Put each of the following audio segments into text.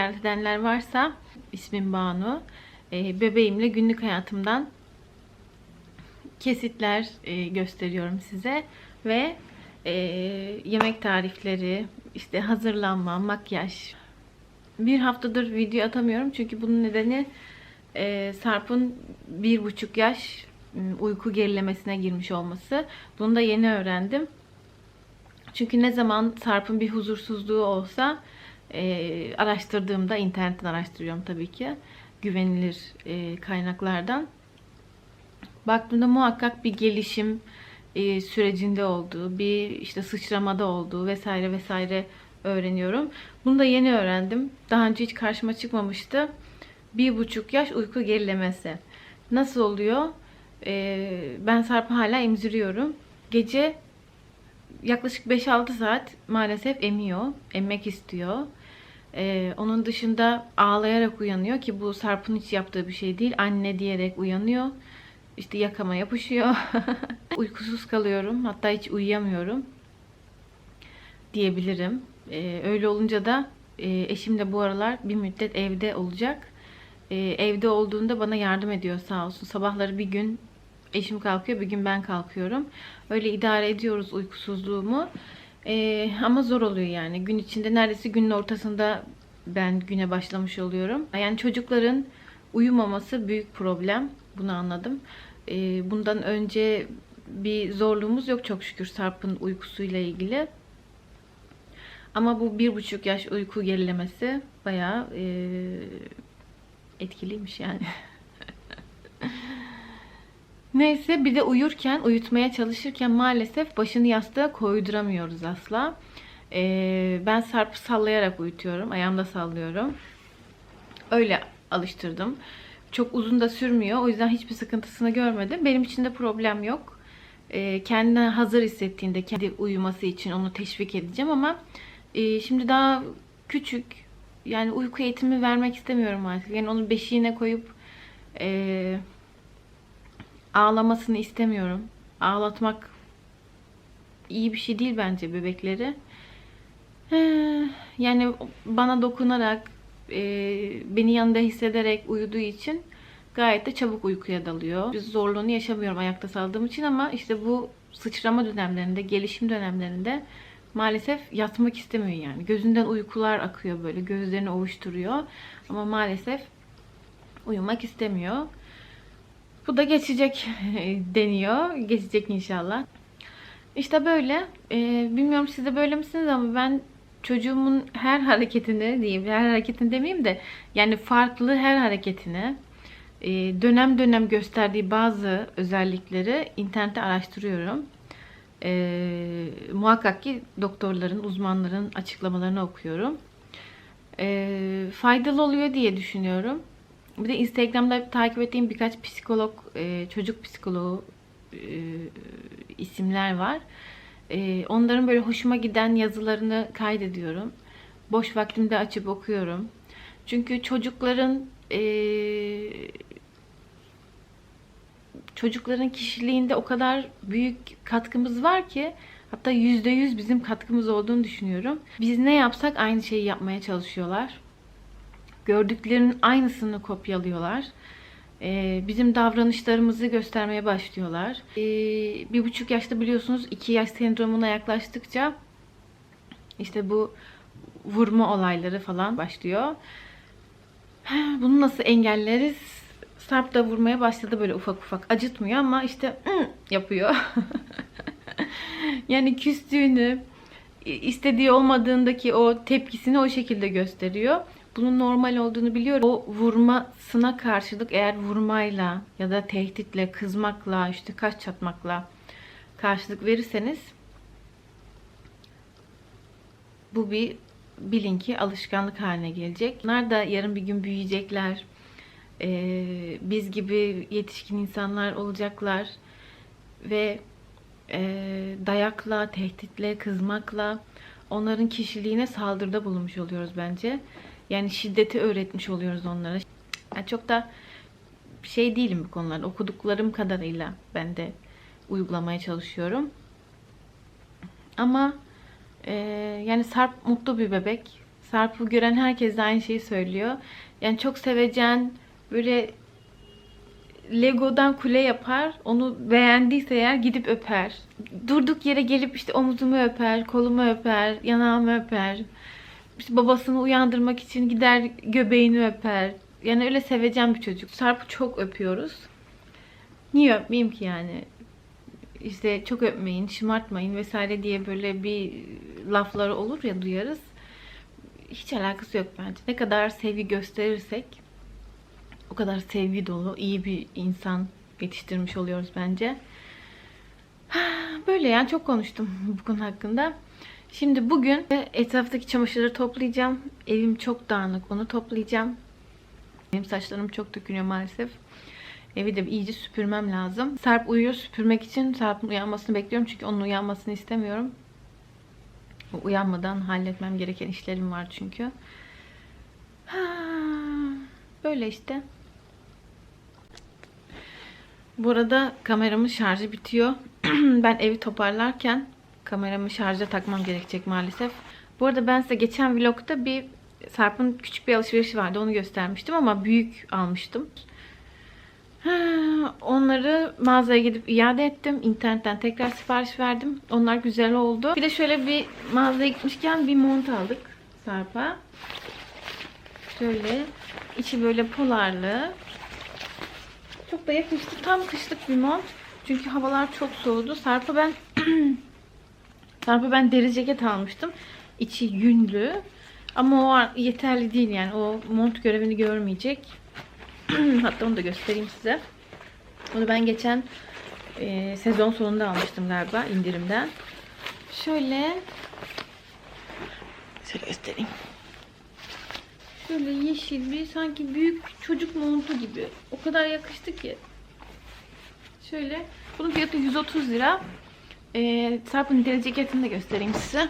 ziyaret edenler varsa ismim Banu. Ee, bebeğimle günlük hayatımdan kesitler e, gösteriyorum size ve e, yemek tarifleri, işte hazırlanma, makyaj. Bir haftadır video atamıyorum çünkü bunun nedeni e, Sarp'ın bir buçuk yaş m, uyku gerilemesine girmiş olması. Bunu da yeni öğrendim. Çünkü ne zaman Sarp'ın bir huzursuzluğu olsa e, araştırdığımda internetten araştırıyorum tabii ki güvenilir e, kaynaklardan. Baktığımda muhakkak bir gelişim e, sürecinde olduğu, bir işte sıçramada olduğu vesaire vesaire öğreniyorum. Bunu da yeni öğrendim. Daha önce hiç karşıma çıkmamıştı. Bir buçuk yaş uyku gerilemesi. Nasıl oluyor? E, ben Sarp'ı hala emziriyorum. Gece yaklaşık 5-6 saat maalesef emiyor. Emmek istiyor. Ee, onun dışında ağlayarak uyanıyor ki bu Sarp'ın hiç yaptığı bir şey değil. Anne diyerek uyanıyor. İşte yakama yapışıyor. Uykusuz kalıyorum. Hatta hiç uyuyamıyorum diyebilirim. Ee, öyle olunca da e, eşim de bu aralar bir müddet evde olacak. Ee, evde olduğunda bana yardım ediyor sağ olsun. Sabahları bir gün eşim kalkıyor, bir gün ben kalkıyorum. Öyle idare ediyoruz uykusuzluğumu. Ee, ama zor oluyor yani. Gün içinde neredeyse günün ortasında ben güne başlamış oluyorum. Yani çocukların uyumaması büyük problem. Bunu anladım. Ee, bundan önce bir zorluğumuz yok çok şükür Sarp'ın uykusuyla ilgili. Ama bu bir buçuk yaş uyku gerilemesi bayağı e, etkiliymiş yani. Neyse bir de uyurken, uyutmaya çalışırken maalesef başını yastığa koyduramıyoruz asla. Ee, ben Sarp'ı sallayarak uyutuyorum. Ayağımda sallıyorum. Öyle alıştırdım. Çok uzun da sürmüyor. O yüzden hiçbir sıkıntısını görmedim. Benim için de problem yok. Ee, kendine hazır hissettiğinde kendi uyuması için onu teşvik edeceğim ama e, şimdi daha küçük. Yani uyku eğitimi vermek istemiyorum artık. Yani onu beşiğine koyup e, ağlamasını istemiyorum. Ağlatmak iyi bir şey değil bence bebekleri. Yani bana dokunarak, e, beni yanında hissederek uyuduğu için gayet de çabuk uykuya dalıyor. Bir zorluğunu yaşamıyorum ayakta saldığım için ama işte bu sıçrama dönemlerinde, gelişim dönemlerinde maalesef yatmak istemiyor yani. Gözünden uykular akıyor böyle, gözlerini ovuşturuyor. Ama maalesef uyumak istemiyor. Bu da geçecek deniyor. Geçecek inşallah. İşte böyle. Ee, bilmiyorum siz de böyle misiniz ama ben çocuğumun her hareketini diyeyim, her hareketini demeyeyim de yani farklı her hareketini e, dönem dönem gösterdiği bazı özellikleri internette araştırıyorum. E, muhakkak ki doktorların, uzmanların açıklamalarını okuyorum. E, faydalı oluyor diye düşünüyorum. Bir de Instagram'da takip ettiğim birkaç psikolog, e, çocuk psikoloğu e, isimler var. E, onların böyle hoşuma giden yazılarını kaydediyorum. Boş vaktimde açıp okuyorum. Çünkü çocukların çocukların kişiliğinde o kadar büyük katkımız var ki hatta yüzde yüz bizim katkımız olduğunu düşünüyorum. Biz ne yapsak aynı şeyi yapmaya çalışıyorlar gördüklerinin aynısını kopyalıyorlar. Ee, bizim davranışlarımızı göstermeye başlıyorlar. Ee, bir buçuk yaşta biliyorsunuz iki yaş sendromuna yaklaştıkça işte bu vurma olayları falan başlıyor. Bunu nasıl engelleriz? Sarp da vurmaya başladı böyle ufak ufak. Acıtmıyor ama işte yapıyor. yani küstüğünü, istediği olmadığındaki o tepkisini o şekilde gösteriyor bunun normal olduğunu biliyorum. O vurmasına karşılık eğer vurmayla ya da tehditle, kızmakla, işte kaç çatmakla karşılık verirseniz bu bir bilin ki alışkanlık haline gelecek. Bunlar da yarın bir gün büyüyecekler. Ee, biz gibi yetişkin insanlar olacaklar. Ve e, dayakla, tehditle, kızmakla onların kişiliğine saldırıda bulunmuş oluyoruz bence. Yani şiddeti öğretmiş oluyoruz onlara. Yani çok da şey değilim bu konularda. Okuduklarım kadarıyla ben de uygulamaya çalışıyorum. Ama e, yani Sarp mutlu bir bebek. Sarp'ı gören herkes de aynı şeyi söylüyor. Yani çok sevecen, böyle Lego'dan kule yapar. Onu beğendiyse eğer gidip öper. Durduk yere gelip işte omuzumu öper, kolumu öper, yanağımı öper. Babasını uyandırmak için gider göbeğini öper. Yani öyle sevecen bir çocuk. Sarp'ı çok öpüyoruz. Niye öpmeyeyim ki yani? İşte çok öpmeyin, şımartmayın vesaire diye böyle bir lafları olur ya duyarız. Hiç alakası yok bence. Ne kadar sevgi gösterirsek o kadar sevgi dolu, iyi bir insan yetiştirmiş oluyoruz bence. Böyle yani çok konuştum bu konu hakkında. Şimdi bugün etraftaki çamaşırları toplayacağım. Evim çok dağınık, onu toplayacağım. Benim saçlarım çok dökülüyor maalesef. Evi de iyice süpürmem lazım. Sarp uyuyor süpürmek için Sarp'ın uyanmasını bekliyorum. Çünkü onun uyanmasını istemiyorum. Uyanmadan halletmem gereken işlerim var çünkü. Böyle işte. Bu arada kameramın şarjı bitiyor. ben evi toparlarken kameramı şarja takmam gerekecek maalesef. Bu arada ben size geçen vlogda bir Sarp'ın küçük bir alışverişi vardı. Onu göstermiştim ama büyük almıştım. Onları mağazaya gidip iade ettim. İnternetten tekrar sipariş verdim. Onlar güzel oldu. Bir de şöyle bir mağazaya gitmişken bir mont aldık Sarp'a. Şöyle içi böyle polarlı. Çok da yakıştı. Tam kışlık bir mont. Çünkü havalar çok soğudu. Sarp'a ben Sarp'a ben deri ceket almıştım. İçi yünlü. Ama o yeterli değil yani. O mont görevini görmeyecek. Hatta onu da göstereyim size. Onu ben geçen e, sezon sonunda almıştım galiba indirimden. Şöyle şöyle göstereyim. Şöyle yeşil bir sanki büyük çocuk montu gibi. O kadar yakıştı ki. Şöyle. Bunun fiyatı 130 lira. Ee, Sarp'ın deri ceketini de göstereyim size.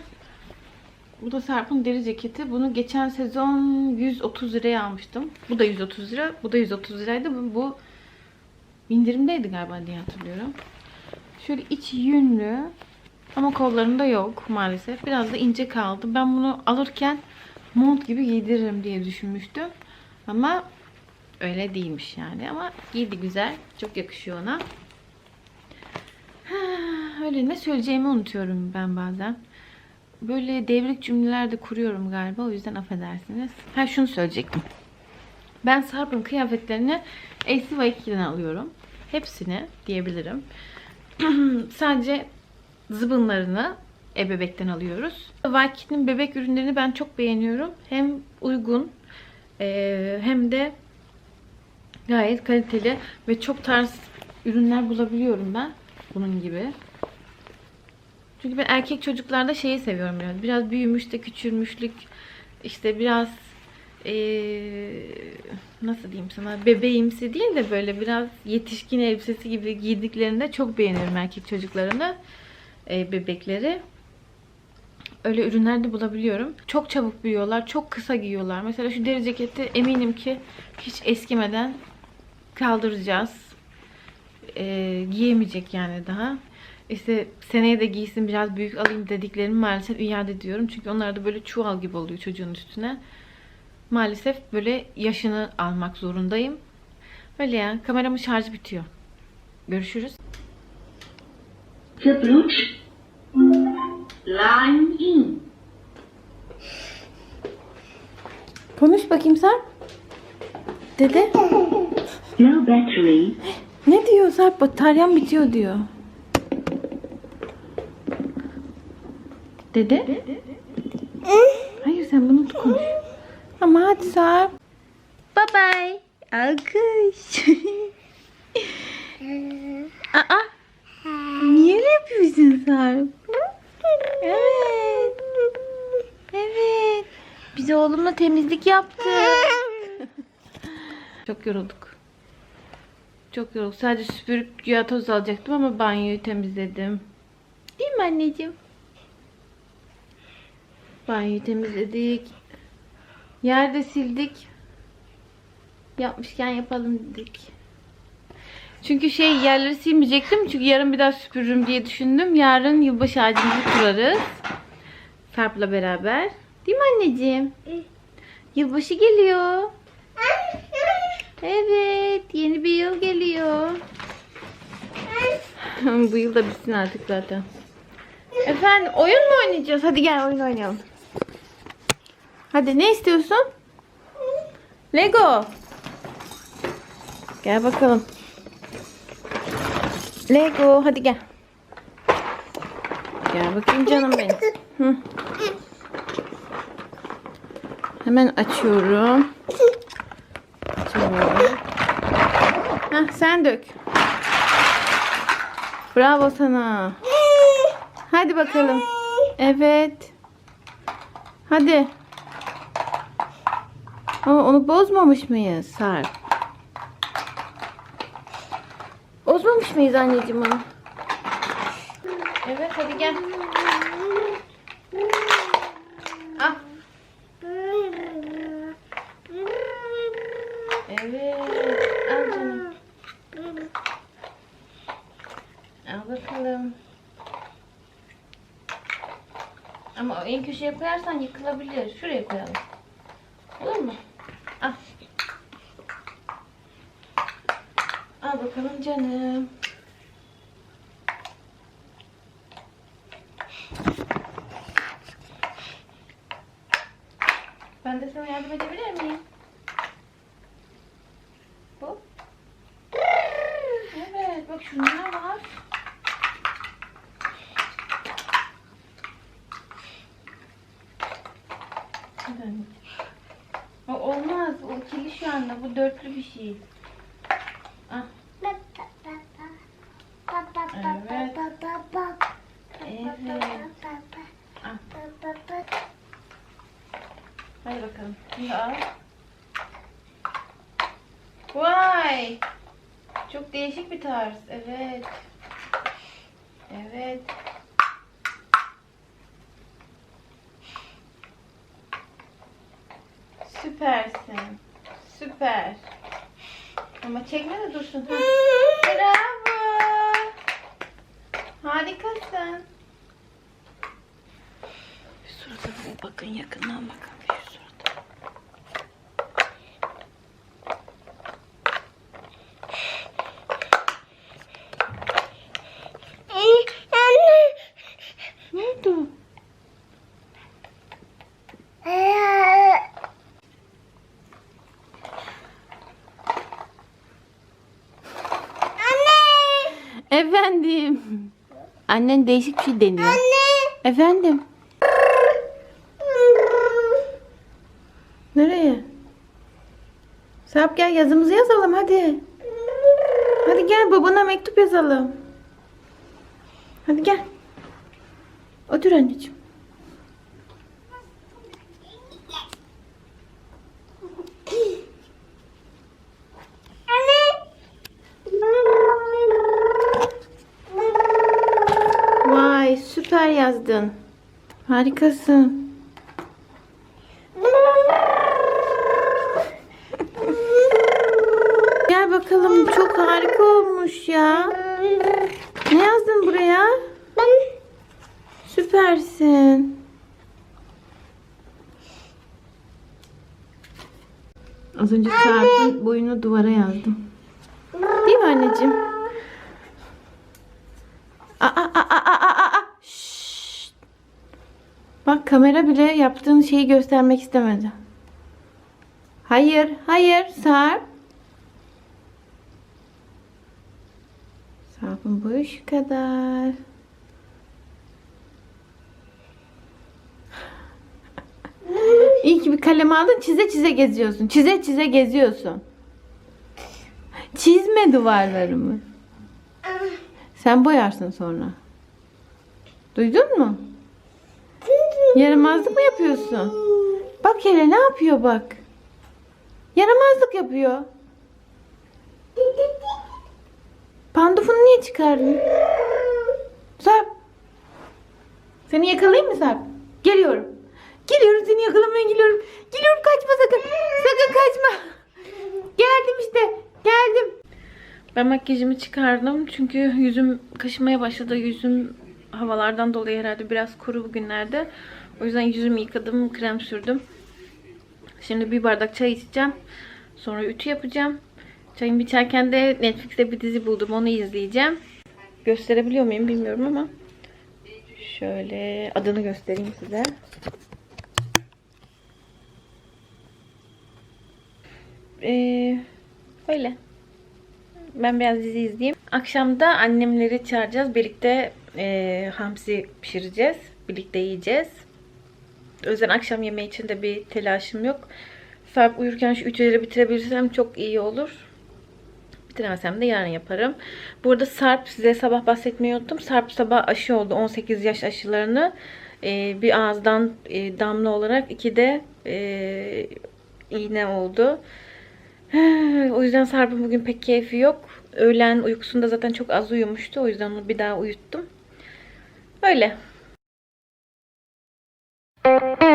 Bu da Sarp'ın deri ceketi. Bunu geçen sezon 130 liraya almıştım. Bu da 130 lira. Bu da 130 liraydı. Bu, bu indirimdeydi galiba diye hatırlıyorum. Şöyle iç yünlü. Ama kollarında yok maalesef. Biraz da ince kaldı. Ben bunu alırken mont gibi giydiririm diye düşünmüştüm. Ama öyle değilmiş yani. Ama giydi güzel. Çok yakışıyor ona. Ha, Öyle ne söyleyeceğimi unutuyorum ben bazen. Böyle devrik cümleler de kuruyorum galiba. O yüzden affedersiniz. Ha şunu söyleyecektim. Ben Sarp'ın kıyafetlerini ACY2'den alıyorum. Hepsini diyebilirim. Sadece zıbınlarını ebebekten alıyoruz. Vaiki'nin bebek ürünlerini ben çok beğeniyorum. Hem uygun eee, hem de gayet kaliteli ve çok tarz ürünler bulabiliyorum ben. Bunun gibi. Çünkü ben erkek çocuklarda şeyi seviyorum biraz. Biraz büyümüş de küçülmüşlük işte biraz eee, nasıl diyeyim sana bebeğimsi değil de böyle biraz yetişkin elbisesi gibi giydiklerinde çok beğeniyorum erkek çocuklarını eee, bebekleri. Öyle ürünler de bulabiliyorum. Çok çabuk büyüyorlar. Çok kısa giyiyorlar. Mesela şu deri ceketi eminim ki hiç eskimeden kaldıracağız. Eee, giyemeyecek yani daha. İşte seneye de giysin biraz büyük alayım dediklerimi maalesef iade ediyorum. Çünkü onlar da böyle çuval gibi oluyor çocuğun üstüne. Maalesef böyle yaşını almak zorundayım. Öyle yani kameramın şarjı bitiyor. Görüşürüz. Bluetooth line in. Konuş bakayım sen. Dede. No battery. Ne diyor Sarp? Bataryam bitiyor diyor. Dede? Hayır sen bunu konuş. Ama hadi Sarp. Bye bye. Alkış. Aa. Niye öyle yapıyorsun Sarp? Evet. Evet. Biz oğlumla temizlik yaptık. Çok yorulduk. Çok yorulduk. Sadece süpürüp güya toz alacaktım ama banyoyu temizledim. Değil mi anneciğim? Banyoyu temizledik. Yerde sildik. Yapmışken yapalım dedik. Çünkü şey yerleri silmeyecektim. Çünkü yarın bir daha süpürürüm diye düşündüm. Yarın yılbaşı ağacımızı kurarız. Sarp'la beraber. Değil mi anneciğim? Yılbaşı geliyor. Evet, yeni bir yıl geliyor. Bu yıl da bitsin artık zaten. Efendim, oyun mu oynayacağız? Hadi gel oyun oynayalım. Hadi ne istiyorsun? Lego. Gel bakalım. Lego, hadi gel. Gel bakayım canım benim. Hı. Hemen açıyorum. Açıyorum. Heh, sen dök. Bravo sana. Hadi bakalım. Evet. Hadi. Ama onu bozmamış mıyız Sarp? Bozmamış mıyız anneciğim onu? Evet hadi gel. Al. Evet. Al bakalım. Ama en köşeye koyarsan yıkılabilir. Şuraya koyalım. Olur mu? Al. Al bakalım canım. Ben de sana yardım edebilir miyim? Bu. Evet, bak şunlar var. O olmaz. O ikili şu anda. Bu dörtlü bir şey. Ah, evet. Ah, hadi bakalım. Şimdi al. Vay! Çok değişik bir tarz. Evet. Evet. Süpersin. Süper. Ama çekme de dursun. Ha. Bravo. Harikasın. Bir bakın yakından bakın. Bir şu surata. Ne oldu? Efendim. Annen değişik bir şey deniyor. Anne. Efendim. Nereye? Sarp gel yazımızı yazalım hadi. Hadi gel babana mektup yazalım. Hadi gel. Otur anneciğim. Vay süper yazdın. Harikasın. Gel bakalım çok harika olmuş ya. Ne yazdın buraya? Süpersin. Az önce Sarp'ın boyunu duvara yazdım. Değil mi anneciğim? Aa, aa, aa, aa, aa, aa. Şşt. Bak kamera bile yaptığın şeyi göstermek istemedi. Hayır, hayır Sarp. Sarp'ın boyu şu kadar. İyi ki bir kalem aldın çize çize geziyorsun. Çize çize geziyorsun. Çizme duvarlarımı. Sen boyarsın sonra. Duydun mu? Yaramazlık mı yapıyorsun? Bak hele ne yapıyor bak. Yaramazlık yapıyor. Pandufunu niye çıkardın? Sarp. Seni yakalayayım mı Sarp? Geliyorum. Geliyorum seni yakalamaya geliyorum. Geliyorum kaçma sakın. Sakın kaçma. Geldim işte. Geldim. Ben makyajımı çıkardım çünkü yüzüm kaşımaya başladı. Yüzüm havalardan dolayı herhalde biraz kuru bugünlerde. O yüzden yüzümü yıkadım, krem sürdüm. Şimdi bir bardak çay içeceğim. Sonra ütü yapacağım. Çayımı içerken de Netflix'te bir dizi buldum. Onu izleyeceğim. Gösterebiliyor muyum bilmiyorum ama. Şöyle adını göstereyim size. Ee, öyle. Ben biraz dizi izleyeyim. Akşam da annemleri çağıracağız. Birlikte e, hamsi pişireceğiz. Birlikte yiyeceğiz. O akşam yemeği için de bir telaşım yok. Sarp uyurken şu ütüleri bitirebilirsem çok iyi olur. Bitiremesem de yarın yaparım. Burada Sarp size sabah bahsetmeyi unuttum. Sarp sabah aşı oldu. 18 yaş aşılarını. Ee, bir ağızdan e, damla olarak iki de e, iğne oldu. O yüzden Sarp'ın bugün pek keyfi yok. Öğlen uykusunda zaten çok az uyumuştu. O yüzden onu bir daha uyuttum. Öyle. Thank you.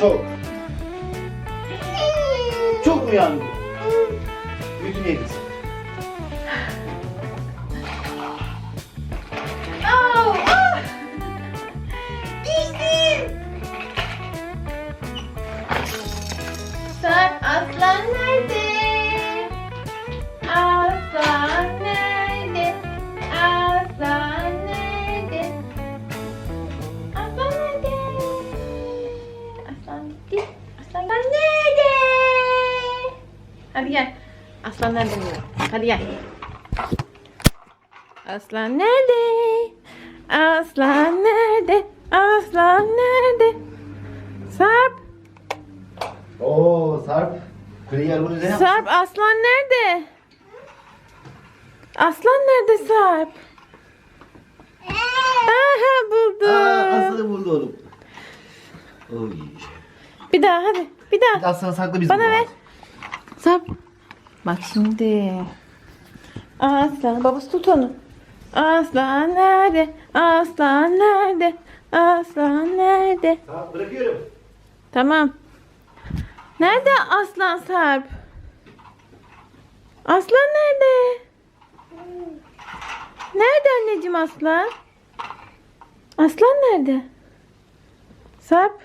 Çok. Çok mu yandı? Aslan nerede. Hadi gel. Aslan nerede? Aslan nerede? Aslan nerede? Sarp, Oo Sarp. Kuleyi arabanın üzerine Sarp aslan nerede? Aslan nerede Sarp? Aha buldu. Aa, aslanı buldu oğlum. Oy. Bir daha hadi. Bir daha. Aslanı sakla biz Bana ver. Sarp. Şimdi. Aslan. Babası tut onu. Aslan nerede? Aslan nerede? Aslan nerede? Tamam bırakıyorum. Tamam. Nerede aslan Sarp? Aslan nerede? Nerede anneciğim aslan? Aslan nerede? Sarp.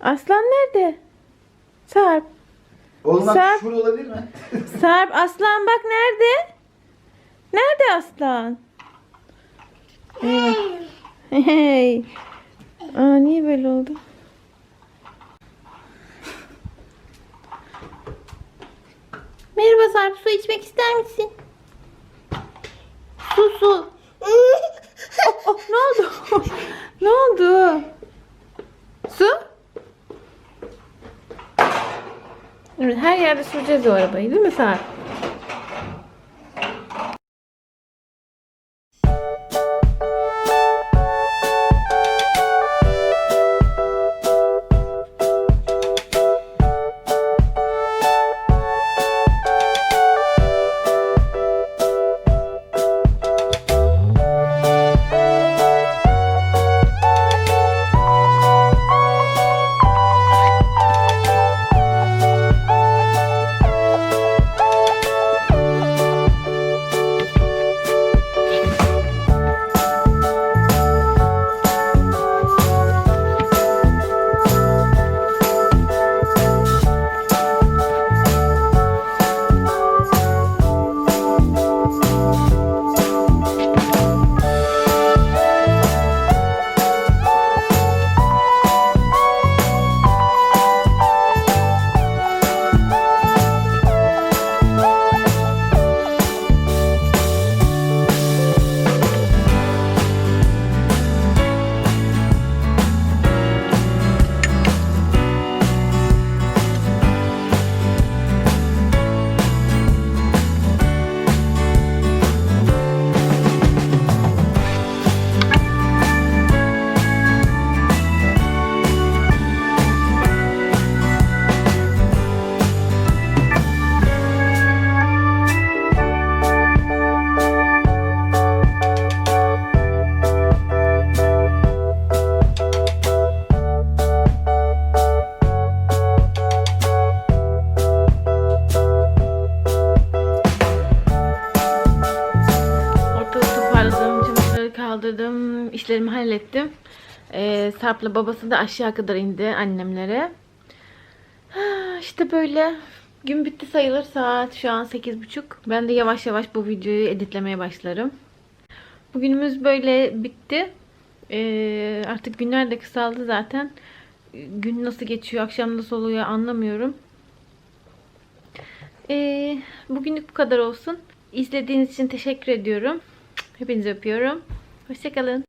Aslan nerede? Sarp. Oğlum bak Sarp. şurada olabilir mi? Sarp aslan bak nerede? Nerede aslan? Eyvah. Hey. Aa niye böyle oldu? Merhaba Sarp su içmek ister misin? Su su. oh, oh, ne oldu? ne oldu? Su? Evet, her yerde süreceğiz o arabayı değil mi Sarp? Kaldırdım. işlerimi hallettim. Ee, Sarp'la babası da aşağı kadar indi annemlere. İşte böyle. Gün bitti sayılır. Saat şu an 8.30. Ben de yavaş yavaş bu videoyu editlemeye başlarım. Bugünümüz böyle bitti. Ee, artık günler de kısaldı zaten. Gün nasıl geçiyor, akşam nasıl oluyor anlamıyorum. Ee, bugünlük bu kadar olsun. İzlediğiniz için teşekkür ediyorum. Hepinizi öpüyorum. Hoşçakalın.